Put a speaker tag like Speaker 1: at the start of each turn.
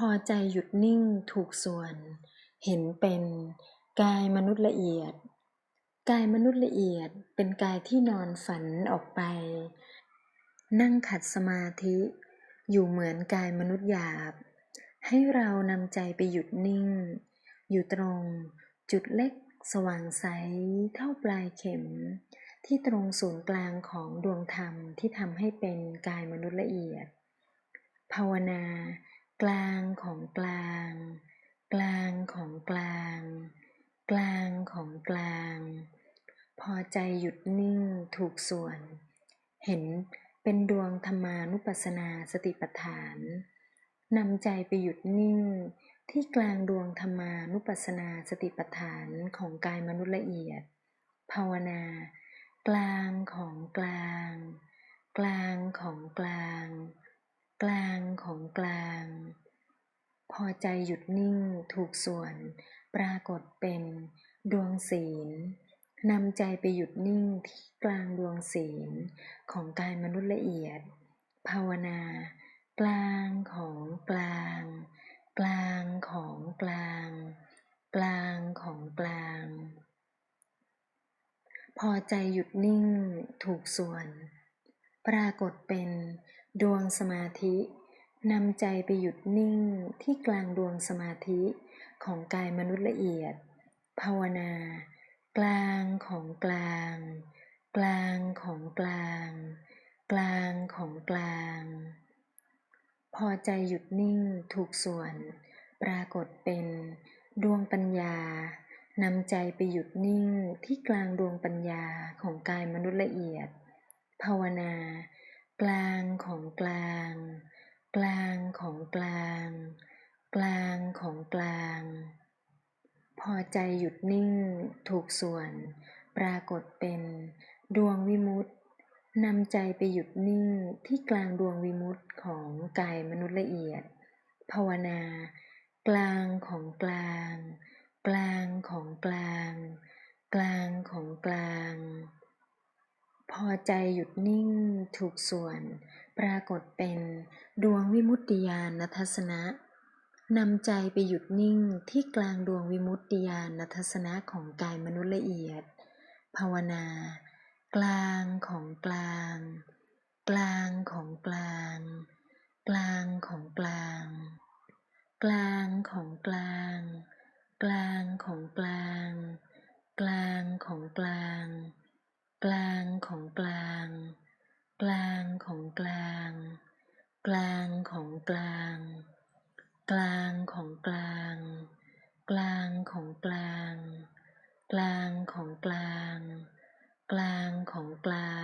Speaker 1: พอใจหยุดนิ่งถูกส่วน เห็นเป็นกายมนุษย์ละเอียด กายมนุษย์ละเอียดเป็นกายที่นอนฝันออกไป นั่งขัดสมาธิอยู่เหมือนกายมนุษย์หยาบ ให้เรานำใจไปหยุดนิ่ง อยู่ตรงจุดเล็กสว่างใสเท่าปลายเข็ม ที่ตรงศูนย์กลางของดวงธรรมที่ทำให้เป็นกายมนุษย์ละเอียด ภาวนา กลางของกลาง กลางของกลาง กลางของกลาง พอใจหยุดนิ่งถูกส่วน เห็นเป็นดวงธรรมานุปัสสนาสติปัฏฐานนำใจไปหยุดนิ่งที่กลางดวงธรรมานุปัสสนาสติปัฏฐานของกายมนุษย์ละเอียด ภาวนา กลางของกลาง กลางของกลาง กลาง ของกลาง พอใจหยุดนิ่งถูกส่วน ปรากฏเป็นดวงศีลนำใจไปหยุดนิ่งที่กลางดวงศีลของกายมนุษย์ละเอียด ภาวนา กลางของกลาง กลางของกลาง กลางของกลาง พอใจหยุดนิ่งถูกส่วน ปรากฏเป็นดวงสมาธิ นำใจไปหยุดนิ่งที่กลางดวงสมาธิของกายมนุษย์ละเอียด ภาวนา กลางของกลาง กลางของกลาง กลางของกลาง พอใจหยุดนิ่งถูกส่วน ปรากฏเป็นดวงปัญญานำใจไปหยุดนิ่งที่กลางดวงปัญญาของกายมนุษย์ละเอียด ภาวนา กลางของกลาง กลางของกลาง กลางของกลาง พอใจหยุดนิ่ง ถูกส่วน ปรากฏเป็น ดวงวิมุตตินำใจไปหยุดนิ่งที่กลางดวงวิมุตติของกายมนุษย์ละเอียด ภาวนา กลางของกลาง กลางของกลาง กลางของกลาง พอใจหยุดนิ่งถูกส่วน ปรากฏเป็นดวงวิมุตติญาณทัศนะนำใจไปหยุดนิ่งที่กลางดวงวิมุตติญาณทัศนะของกายมนุษย์ละเอียด ภาวนา กลางของกลาง กลางของกลาง กลางของกลาง กลางของกลาง กลางของกลาง กลางของกลาง กลางของกลาง กลางของกลาง กลางของกลาง กลางของกลาง กลางของกลาง กลางของกลาง กลางของกลา